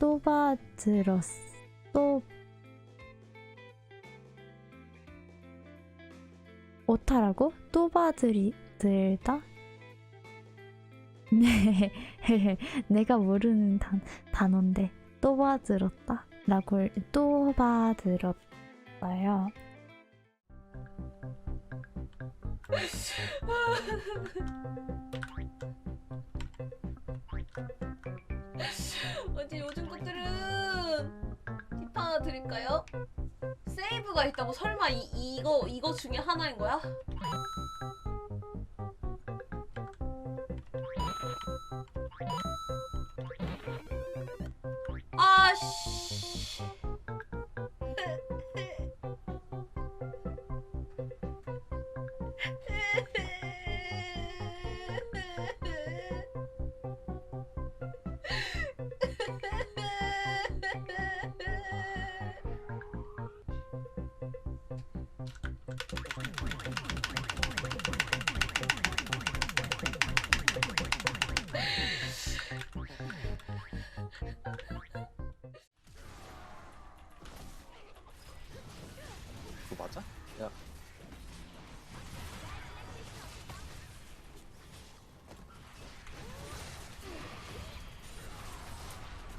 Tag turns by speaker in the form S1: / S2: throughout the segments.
S1: 또 받들었어. 또 오타라고? 또 받들이 들다? 네, 내가 모르는 단, 단어인데 또 받들었다 라고 또 받들었어요.
S2: 어디 요즘 것들은 팁 하나 드릴까요? 세이브가 있다고 설마 이, 이거 이거 중에 하나인 거야? 아씨.
S3: 맞아? 야.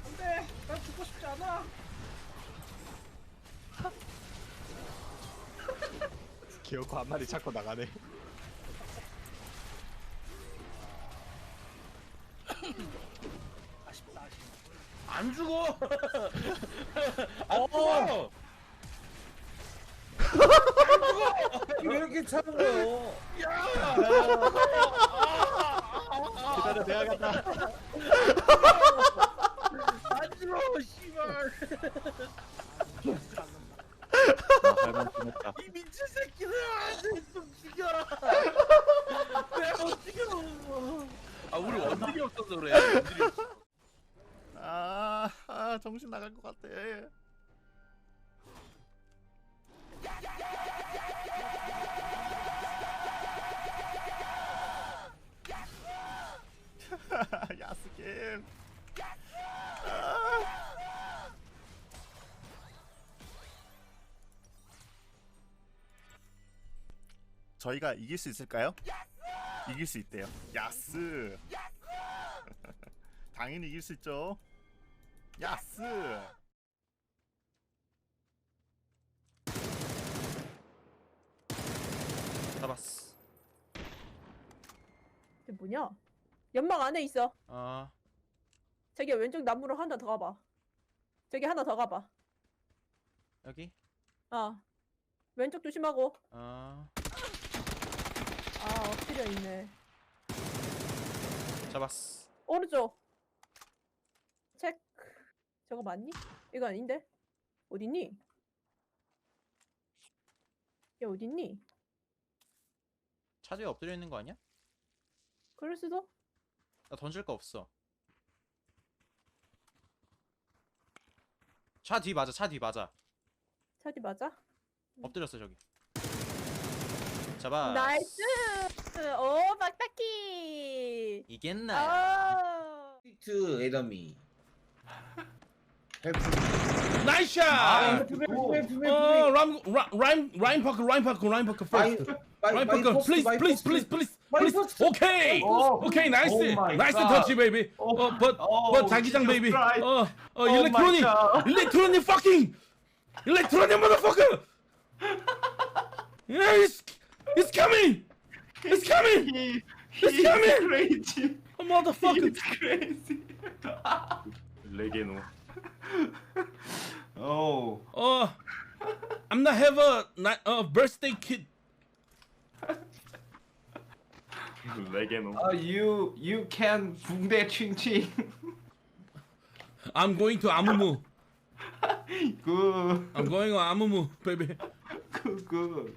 S4: 안돼. 난 죽고 싶지 않아.
S3: 기어코 한 마리 찾고 나가네.
S4: 아쉽다 아쉽다. 안 죽어!
S3: 안
S4: 죽어! 왜 이렇게 차는 거요
S3: 기다려 내가 간다.
S4: 안 죽어 씨발.
S3: 발만 끝냈다.
S4: 이 미친 새끼들 나좀 죽여라. 내가 어떻게 아 우리 원딜이 없어서 그래. 원딜이 없어.
S3: 아, 아 정신 나갈 것 같아 저희가 이길 수 있을까요? 이길 수 있대요. 야스. 당연히 이길 수 있죠. 야스.
S5: 잡았어.
S6: 이게 뭐냐? 연막 안에 있어.
S5: 아,
S6: 저기 왼쪽 나무로 하나 더 가봐. 저기 하나 더 가봐.
S5: 여기?
S6: 어. 왼쪽 조심하고.
S5: 아,
S6: 아 엎드려 있네.
S5: 잡았어.
S6: 오른쪽. 체크. 저거 맞니? 이거 아닌데? 어딨니? 얘 어딨니?
S5: 차 뒤에 엎드려 있는 거 아니야?
S6: 그럴 수도?
S5: 나 던질 거 없어. 차 뒤 맞아, 차 뒤 맞아.
S6: 차디 맞아?
S5: 엎드렸어 저기. 잡아.
S6: 나이스! 오 박타키!
S5: 이겠나?
S6: 아!
S4: 트 에더미
S7: 나이스
S4: 아,
S7: 샷! 어, 라, 라임, 라임 파크, 라임 파크, 라임 파크 first. 라임 파크, please, please, please, please, please. Okay, okay, nice, nice touch, baby. 어, but, but 자기장, baby. 어, 어, 일렉트로닉, 일렉트로닉, fucking, 일렉트로닉, motherfucker. it's coming, it's coming,
S3: crazy.
S7: oh, motherfucker.
S3: crazy. 레게노. 오.
S7: Uh, I'm not have a, ni- a birthday kid.
S3: 레게노.
S8: Uh, you you can 붕대 칭칭
S7: I'm going to 아무무.
S8: 굿
S7: I'm going to 아무무, baby.
S8: 굿, 굿.